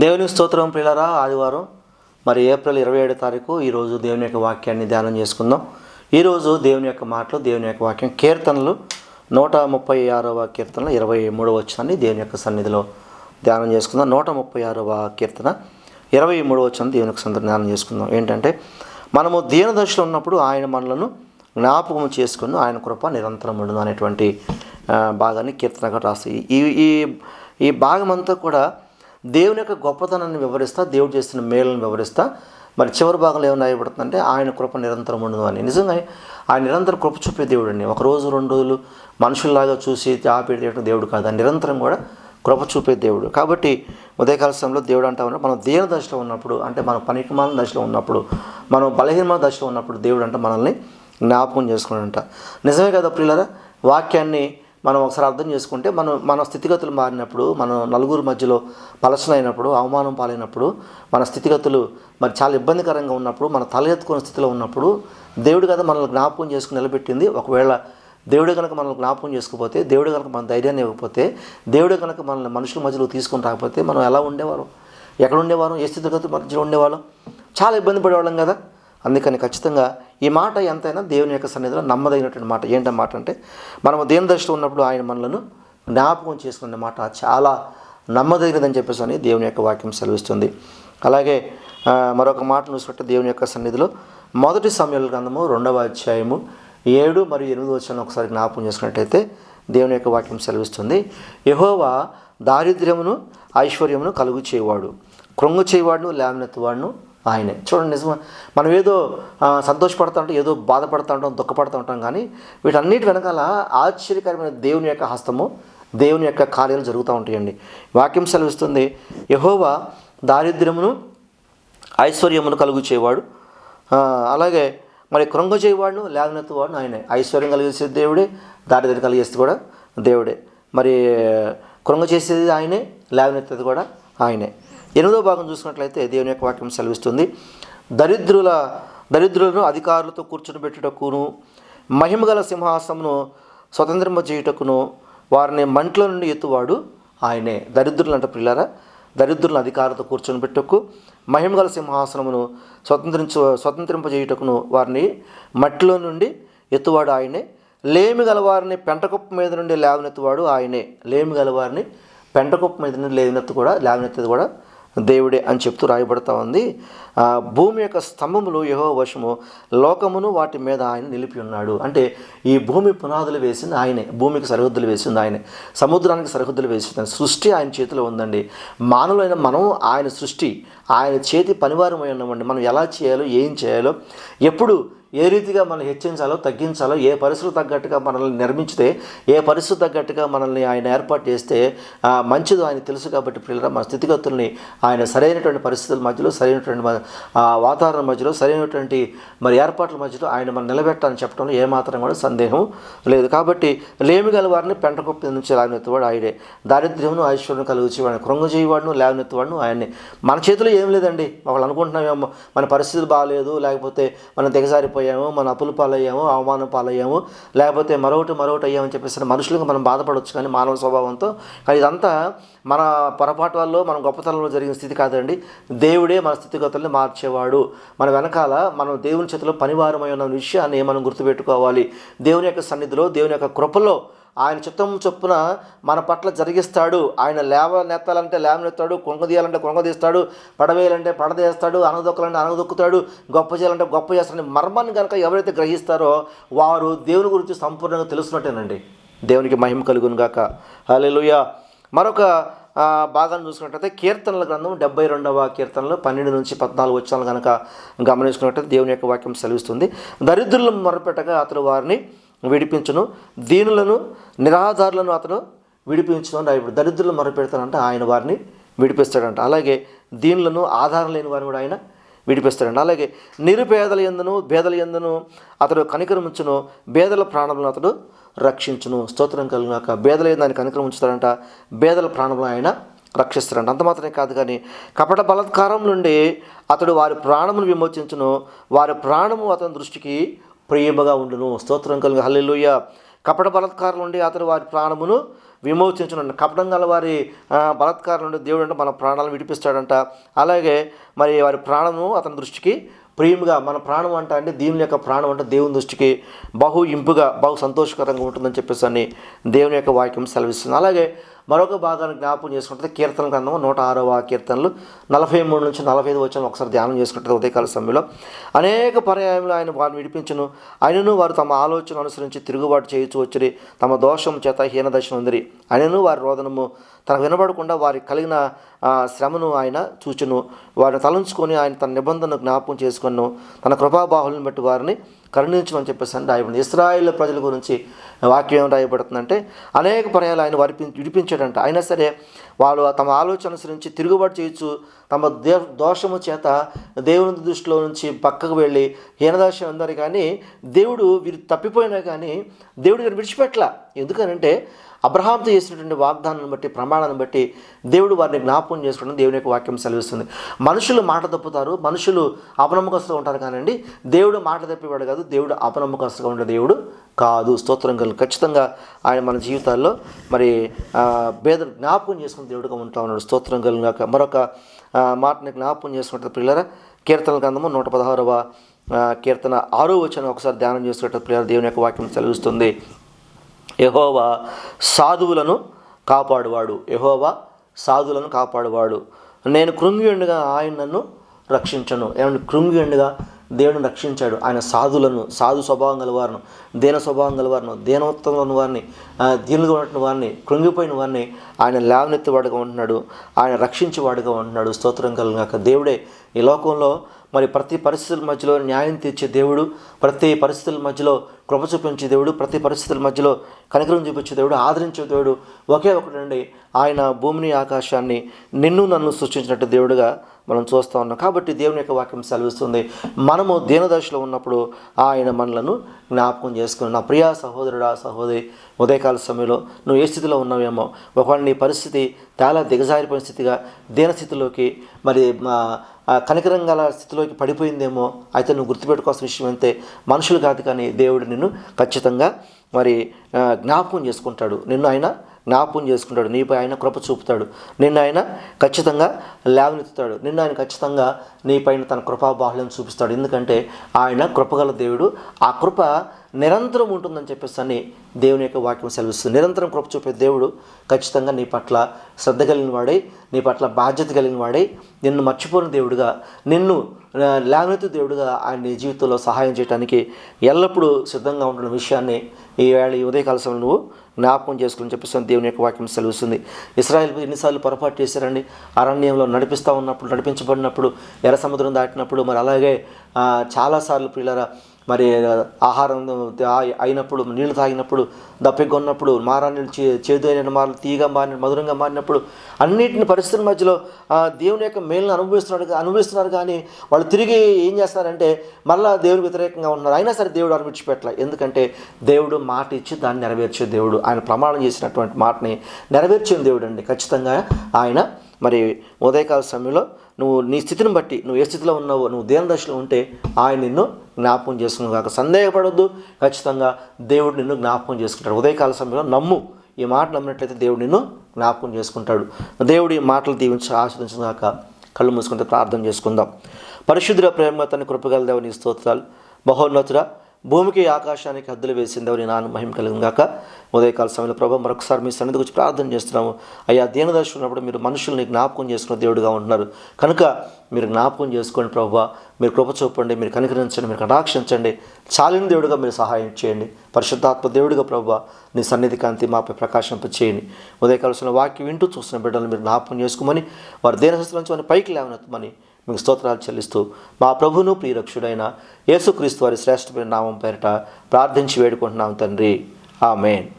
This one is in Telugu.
దేవుని స్తోత్రం ప్రియులరా ఆదివారం మరి ఏప్రిల్ ఇరవై ఏడు తారీఖు ఈరోజు దేవుని యొక్క వాక్యాన్ని ధ్యానం చేసుకుందాం. ఈరోజు దేవుని యొక్క మాటలు దేవుని యొక్క వాక్యం కీర్తనలు నూట ముప్పై ఆరవ కీర్తనలు ఇరవై మూడవ వచ్చాన్ని దేవుని యొక్క సన్నిధిలో ధ్యానం చేసుకుందాం. నూట ముప్పై ఆరవ కీర్తన ఇరవై మూడవ వచ్చాన్ని దేవుని యొక్క సన్నిధిలో ధ్యానం చేసుకుందాం. ఏంటంటే మనము దీన దశలో ఉన్నప్పుడు ఆయన మనలను జ్ఞాపకం చేసుకుని ఆయన కృప నిరంతరం ఉండదు అనేటువంటి భాగాన్ని కీర్తనగా రాస్తాయి ఈ ఈ ఈ భాగం అంతా కూడా దేవుని యొక్క గొప్పతనాన్ని వివరిస్తా దేవుడు చేస్తున్న మేలను వివరిస్తా. మరి చివరి భాగంలో ఏమైనా రాయబడుతుందంటే ఆయన కృప నిరంతరం ఉండదు అని. నిజంగా ఆయన నిరంతరం కృప చూపే దేవుడు అండి ఒక రోజు రెండు రోజులు మనుషుల్లాగా చూసి ఆపేట దేవుడు కాదు. నిరంతరం కూడా కృప చూపే దేవుడు. కాబట్టి ఉదయకాల సమయంలో దేవుడు అంటా ఉన్నాడు మనం దేవుని దశలో ఉన్నప్పుడు అంటే మనం పనికిమాల దశలో ఉన్నప్పుడు మనం బలహీనమైన దశలో ఉన్నప్పుడు దేవుడు అంటే మనల్ని జ్ఞాపకం చేసుకున్నాడంట. నిజమే కదా ప్రియులరా? వాక్యాన్ని మనం ఒకసారి అర్థం చేసుకుంటే మనం మన స్థితిగతులు మారినప్పుడు మనం నలుగురు మధ్యలో పలసన అయినప్పుడు అవమానం పాలైనప్పుడు మన స్థితిగతులు మరి చాలా ఇబ్బందికరంగా ఉన్నప్పుడు మన తల ఎత్తుకునే స్థితిలో ఉన్నప్పుడు దేవుడు కదా మనల్ని జ్ఞాపకం చేసుకుని నిలబెట్టింది. ఒకవేళ దేవుడు కనుక మనల్ని జ్ఞాపకం చేసుకోకపోతే దేవుడు కనుక మన ధైర్యాన్ని ఇవ్వకపోతే దేవుడు కనుక మనల్ని మనుషుల మధ్యలో తీసుకొని రాకపోతే మనం ఎలా ఉండేవారు? ఎక్కడ ఉండేవారు? ఏ స్థితిగతుల మధ్యలో ఉండేవాళ్ళం? చాలా ఇబ్బంది పడేవాళ్ళం కదా. అందుకని ఖచ్చితంగా ఈ మాట ఎంతైనా దేవుని యొక్క సన్నిధిలో నమ్మదగినటువంటి మాట. ఏంటో మాట అంటే మనము దేవుని దశలో ఉన్నప్పుడు ఆయన మనలను జ్ఞాపకం చేసుకునే మాట చాలా నమ్మదగినదని చెప్పేసి అని దేవుని యొక్క వాక్యం సెలవిస్తుంది. అలాగే మరొక మాట చూసుకుంటే దేవుని యొక్క సన్నిధిలో మొదటి సమయాల గ్రంథము రెండవ అధ్యాయము ఏడు మరియు ఎనిమిది వచ్చిన ఒకసారి జ్ఞాపకం చేసుకున్నట్టయితే దేవుని యొక్క వాక్యం సెలవిస్తుంది. యహోవా దారిద్ర్యమును ఐశ్వర్యమును కలుగు చేయవాడు. కృంగు చేయవాడును లేవనెత్తువాడును ఆయనే. చూడండి నిజం మనం ఏదో సంతోషపడతా ఉంటాం ఏదో బాధపడతా ఉంటాం దుఃఖపడతా ఉంటాం కానీ వీటన్నిటి వెనకాల ఆశ్చర్యకరమైన దేవుని యొక్క హస్తము దేవుని యొక్క కార్యాలు జరుగుతూ ఉంటాయండి. వాక్యం సెలవిస్తుంది యహోవా దారిద్ర్యమును ఐశ్వర్యమును కలుగు చేయవాడు. అలాగే మరి కృంగ చేయవాడును లేవనెత్తువాడును ఆయనే. ఐశ్వర్యం కలిగేసే దేవుడే దారిద్ర్యం కలిగేస్తే కూడా దేవుడే. మరి కృంగ చేసేది ఆయనే లేవనెత్తేది కూడా ఆయనే. ఎనిమిదో భాగం చూసినట్లయితే దేవుని యొక్క వాక్యం సెలవిస్తుంది. దరిద్రుల దరిద్రులను అధికారులతో కూర్చుని పెట్టుటకును మహిమగల సింహాసమును స్వతంత్రము చేయుటకును వారిని మంట్ల నుండి ఎత్తువాడు ఆయనే. దరిద్రులు అంట పిల్లరా దరిద్రులను అధికారులతో కూర్చొని పెట్టుకు మహిమగల సింహాసనమును స్వతంత్రించు స్వతంత్రింపజేయుటకును వారిని మట్టిలో నుండి ఎత్తువాడు ఆయనే. లేమి గలవారిని పెంటకుప్ప మీద నుండి లేవనెత్తువాడు ఆయనే. లేమి గలవారిని పెంటకుప్ప మీద నుండి లేవనెత్తు కూడా లేవనెత్తేది కూడా దేవుడే అని చెప్తూ రాయబడతా ఉంది. భూమి యొక్క స్తంభములు యహో వశము లోకమును వాటి మీద ఆయన నిలిపి ఉన్నాడు. అంటే ఈ భూమి పునాదులు వేసింది ఆయనే భూమికి సరిహద్దులు వేసింది ఆయనే సముద్రానికి సరిహద్దులు వేసింది సృష్టి ఆయన చేతిలో ఉందండి. మానవులైన మనం ఆయన సృష్టి ఆయన చేతి పనివారమై ఉన్నామండి. మనం ఎలా చేయాలో ఏం చేయాలో ఎప్పుడు ఏ రీతిగా మనం హెచ్చించాలో తగ్గించాలో ఏ పరిస్థితులు తగ్గట్టుగా మనల్ని నిర్మించితే ఏ పరిస్థితి తగ్గట్టుగా మనల్ని ఆయన ఏర్పాటు చేస్తే మంచిదో ఆయన తెలుసు కాబట్టి పిల్లల మన స్థితిగతుల్ని ఆయన సరైనటువంటి పరిస్థితుల మధ్యలో సరైనటువంటి వాతావరణం మధ్యలో సరైనటువంటి మరి ఏర్పాట్ల మధ్యలో ఆయన మనం నిలబెట్టాలని చెప్పడంలో ఏమాత్రం కూడా సందేహం లేదు. కాబట్టి లేమి గల వారిని పెంటకొప్ప నుంచి లేవనెత్తువాడు ఆయనే. దారిద్ర్యమును ఐశ్వర్యం కలుగుచేవాడిని కృంగ చేయవాడును లేవనెత్తువాడును ఆయన్ని మన చేతిలో ఏం లేదండి. ఒకళ్ళు అనుకుంటున్నామేమో మన పరిస్థితులు బాగాలేదు లేకపోతే మనం దిగజారిపోయాము మన అప్పుల పాలయ్యాము అవమానం పాలయ్యాము లేకపోతే మరొకటి మరొకటి అయ్యామని చెప్పేసి మనుషులకు మనం బాధపడవచ్చు కానీ మానవ స్వభావంతో. కానీ ఇదంతా మన పొరపాటు వల్ల మన గొప్పతనంలో జరిగిన స్థితి కాదండి. దేవుడే మన స్థితిగతుల్ని మార్చేవాడు. మన వెనకాల మనం దేవుని చేతిలో పనివారమై ఉన్న విషయాన్ని మనం గుర్తుపెట్టుకోవాలి. దేవుని యొక్క సన్నిధిలో దేవుని యొక్క కృపలో ఆయన చిత్తం చొప్పున మన పట్ల జరిగిస్తాడు. ఆయన లేవ నెత్తాలంటే లేవనెత్తాడు కొంగదీయాలంటే కొంగదీస్తాడు పడవేయాలంటే పడదేస్తాడు అనగదొక్కాలంటే అనగదొక్కుతాడు గొప్ప చేయాలంటే గొప్ప చేస్తాడని మర్మాన్ని కనుక ఎవరైతే గ్రహిస్తారో వారు దేవుని గురించి సంపూర్ణంగా తెలుసుకున్నట్టేనండి. దేవునికి మహిమ కలుగునుగాక గాక. మరొక భాగాన్ని చూసుకున్నట్టయితే కీర్తనల గ్రంథం డెబ్బై రెండవ కీర్తనలో పన్నెండు నుంచి పద్నాలుగు వచ్చాను కనుక గమనించుకున్నట్టయితే దేవుని యొక్క వాక్యం సెలవిస్తుంది. దరిద్రులను మొరపెట్టగా అతడు వారిని విడిపించును. దీనులను నిరాధారులను అతను విడిపించును అని ఇప్పుడు దరిద్రులు మొరపెడతానంటే ఆయన వారిని విడిపిస్తాడంట. అలాగే దీనులను ఆధారం లేని వారిని కూడా ఆయన విడిపిస్తాడంట. అలాగే నిరుపేదల ఎందును భేదల ఎందును అతడు కనికరముంచును బేదల ప్రాణములను అతడు రక్షించును. స్తోత్రం కలిగినాక భేదల ఎందు ఆయన కనికరం ఉంచుతాడంట. బేదల ప్రాణములను ఆయన రక్షిస్తారంట అంత మాత్రమే కాదు కానీ కపట బలత్కారం నుండి అతడు వారి ప్రాణమును విమోచించును. వారి ప్రాణము అతని దృష్టికి ప్రియముగా ఉండును. స్తోత్రం కలిగి. హల్లెలుయ్య కపట బలత్కారులు నుండి అతడు వారి ప్రాణమును విమోచించను. కపటం గల వారి ఆ, నుండి దేవుడు అంటే మన ప్రాణాలను విడిపిస్తాడంట. అలాగే మరి వారి ప్రాణము అతని దృష్టికి ప్రియంగా మన ప్రాణం అంట అంటే దేవుని యొక్క ప్రాణం అంటే దేవుని దృష్టికి బహు ఇంపుగా బహు సంతోషకరంగా ఉంటుందని చెప్పేసి అని దేవుని యొక్క వాక్యం సెలవిస్తుంది. అలాగే మరొక భాగాన్ని జ్ఞాపకం చేసుకుంటే కీర్తన గ్రంథము నూట ఆరవ కీర్తనలు నలభై మూడు నుంచి నలభై ఐదు వచ్చిన ఒకసారి ధ్యానం చేసుకుంటే ఉదయకాల సమయంలో. అనేక పర్యాయంలో ఆయన వారిని విడిపించును. ఆయనను వారు తమ ఆలోచన అనుసరించి తిరుగుబాటు చేయొచ్చు వచ్చి తమ దోషం చేత హీనదశ ఉందిరి ఆయనను వారి రోదనము తనకు వినబడకుండా వారికి కలిగిన శ్రమను ఆయన చూచును. వారిని తలంచుకొని ఆయన తన నిబంధనను జ్ఞాపకం చేసుకొను. తన కృపాబాహులను బట్టి వారిని కరుణించమని చెప్పేసి అని రాయబడింది. ఇస్రాయిల్ ప్రజల గురించి వాక్యం ఏం రాయబడుతుందంటే అనేక పర్యాలు ఆయన వారి విడిపించాడంట. అయినా సరే వాళ్ళు తమ ఆలోచన అనుసరించి తిరుగుబాటు చేయొచ్చు తమ దే దోషము చేత దేవుని దృష్టిలో నుంచి పక్కకు వెళ్ళి హీనదాశ ఉన్నారు కానీ దేవుడు వీరు తప్పిపోయినా కానీ దేవుడు వీరు విడిచిపెట్టలా. ఎందుకనంటే అబ్రహాంతో చేసినటువంటి వాగ్దానాన్ని బట్టి ప్రమాణాన్ని బట్టి దేవుడు వారిని జ్ఞాపకం చేసుకోవడం దేవుని యొక్క వాక్యం సెలవిస్తుంది. మనుషులు మాట తప్పుతారు మనుషులు అపనమ్మకస్తుగా ఉంటారు కానండి దేవుడు మాట తప్పివాడు కాదు దేవుడు అపనమ్మకస్తుగా ఉండే దేవుడు కాదు. స్తోత్రం కలిగి. ఖచ్చితంగా ఆయన మన జీవితాల్లో మరి భేద జ్ఞాపకం చేసుకుని దేవుడుగా ఉంటా ఉన్నాడు. స్తోత్రం కలిగినాక మరొక మాటని జ్ఞాపకం చేసుకుంటే పిల్లల కీర్తన గ్రంథము నూట పదహారవ కీర్తన ఆరో వచ్చిన ఒకసారి ధ్యానం చేసుకుంటే పిల్లల దేవుని యొక్క వాక్యం సెలవిస్తుంది. యహోవా సాధువులను కాపాడువాడు. యహోవా సాధువులను కాపాడువాడు. నేను కృంగియుండగా ఆయన నన్ను రక్షించను. ఏమంటే కృంగియుండగా దేవుడు రక్షించాడు. ఆయన సాధులను సాధు స్వభావం గల వారిను దీన స్వభావం గల వారిని దీనోత్తములు ఉన్న వారిని దీనులుగా ఉంటున్న వారిని కృంగిపోయిన వారిని ఆయన లేవనెత్తివాడుగా ఉంటున్నాడు. ఆయన రక్షించేవాడుగా ఉంటున్నాడు. స్తోత్రం కలిగాక దేవుడే ఈ లోకంలో మరి ప్రతి పరిస్థితుల మధ్యలో న్యాయం తీర్చే దేవుడు ప్రతి పరిస్థితుల మధ్యలో కృప చూపించే దేవుడు ప్రతి పరిస్థితుల మధ్యలో కనికరం చూపించే దేవుడు ఆదరించే దేవుడు ఒకే ఒకటండి. ఆయన భూమిని ఆకాశాన్ని నిన్ను నన్ను సృష్టించినట్టు దేవుడుగా మనం చూస్తూ ఉన్నాం. కాబట్టి దేవుని యొక్క వాక్యం సెలవిస్తుంది. మనము దీనదశలో ఉన్నప్పుడు ఆయన మనలను జ్ఞాపకం చేసుకుని నా ప్రియా సహోదరుడా సహోదరి ఉదయకాల సమయంలో నువ్వు ఏ స్థితిలో ఉన్నావేమో? ఒకవేళ నీ పరిస్థితి చాలా దిగజారిపోయిన స్థితిగా దీన స్థితిలోకి మరి మా ఆ కనికరం గల స్థితిలోకి పడిపోయిందేమో? అయితే నువ్వు గుర్తుపెట్టుకోవాల్సిన విషయం అంతే మనుషులు కాదు కానీ దేవుడు నిన్ను ఖచ్చితంగా మరి జ్ఞాపకం చేసుకుంటాడు. నిన్ను ఆయన జ్ఞాపకం చేసుకుంటాడు. నీపై ఆయన కృప చూపుతాడు. నిన్ను ఆయన ఖచ్చితంగా లేవనెత్తుతాడు. నిన్ను ఆయన ఖచ్చితంగా నీపైన తన కృపాబాహుళ్యం చూపిస్తాడు. ఎందుకంటే ఆయన కృపగల దేవుడు. ఆ కృప నిరంతరం ఉంటుందని చెప్పేసి అని దేవుని యొక్క వాక్యం సెలవిస్తుంది. నిరంతరం కృప చూపే దేవుడు ఖచ్చితంగా నీ పట్ల శ్రద్ధ కలిగిన వాడై నీ పట్ల బాధ్యత కలిగిన వాడై నిన్ను మర్చిపోని దేవుడుగా నిన్ను లేవనెత్తు దేవుడుగా ఆయన నీ జీవితంలో సహాయం చేయడానికి ఎల్లప్పుడూ సిద్ధంగా ఉంటున్న విషయాన్ని ఈ వేళ ఈ ఉదయకాల సమయంలో నువ్వు జ్ఞాపకం చేసుకుని చెప్పేసి దేవుని యొక్క వాక్యం సెలవుస్తుంది. ఇస్రాయల్ ఎన్నిసార్లు పొరపాటు చేశారండి. అరణ్యంలో నడిపిస్తూ ఉన్నప్పుడు నడిపించబడినప్పుడు ఎర్ర సముద్రం దాటినప్పుడు మరి అలాగే చాలాసార్లు పిల్లల మరి ఆహారం అయినప్పుడు నీళ్ళు తాగినప్పుడు దప్పికొన్నప్పుడు మారా నీళ్ళు చే చేదు అయిన మారలు తీయగా మారిన మధురంగా మారినప్పుడు అన్నింటిని పరిస్థితుల మధ్యలో దేవుని యొక్క మేలును అనుభవిస్తున్నాడు అనుభవిస్తున్నారు కానీ వాళ్ళు తిరిగి ఏం చేస్తారంటే మళ్ళా దేవుని వ్యతిరేకంగా ఉన్నారు. అయినా సరే దేవుడు అని విడిచిపెట్టలే. ఎందుకంటే దేవుడు మాట ఇచ్చి దాన్ని నెరవేర్చే దేవుడు. ఆయన ప్రమాణం చేసినటువంటి మాటని నెరవేర్చిన దేవుడు అండి ఖచ్చితంగా ఆయన మరి ఉదయకాల సమయంలో నువ్వు నీ స్థితిని బట్టి నువ్వు ఏ స్థితిలో ఉన్నావో నువ్వు దేని దశలో ఉంటే ఆయన నిన్ను జ్ఞాపకం చేసుకుని కాక సందేహపడొద్దు. ఖచ్చితంగా దేవుడు నిన్ను జ్ఞాపకం చేసుకుంటాడు. ఉదయకాల సమయంలో నమ్ము. ఈ మాట నమ్మినట్లయితే దేవుడు నిన్ను జ్ఞాపకం చేసుకుంటాడు. దేవుడు ఈ మాటలు దీవించి ఆస్వాదించిన కాక కళ్ళు మూసుకుంటే ప్రార్థన చేసుకుందాం. పరిశుద్ధుల ప్రేమ తన కృపగల దేవుని స్తోత్రాలు. మహోన్నతుడ భూమికి ఆకాశానికి హద్దులు వేసిందవని నాన్న మహిమ కలిగిన ఉదయకాల సమయంలో ప్రభావ మరొకసారి మీ సన్నిధి గురించి ప్రార్థన చేస్తున్నాము. అయ్యా దీనదర్శి ఉన్నప్పుడు మీరు మనుషుల్ని జ్ఞాపకం చేసుకున్న దేవుడుగా ఉంటున్నారు. కనుక మీరు జ్ఞాపకం చేసుకోండి ప్రభావ మీరు కృప చూపండి మీరు కనికరించండి మీరు కటాక్షించండి. చాలిన దేవుడిగా మీరు సహాయం చేయండి. పరిశుద్ధాత్మ దేవుడిగా ప్రభావ నీ సన్నిధి కాంతి మాపై ప్రకాశింప చేయండి. ఉదయకాల్సిన వాక్యం వింటూ చూసిన బిడ్డలు మీరు జ్ఞాపకం చేసుకోమని వారి దేనహస్తం నుంచి వారిని పైకి లేవనెత్తమని మీకు స్తోత్రాలు చెల్లిస్తూ మా ప్రభును ప్రియరక్షుడైన యేసుక్రీస్తు వారి శ్రేష్టమైన నామం పేరిట ప్రార్థించి వేడుకుంటున్నాం తండ్రి. ఆమెన్.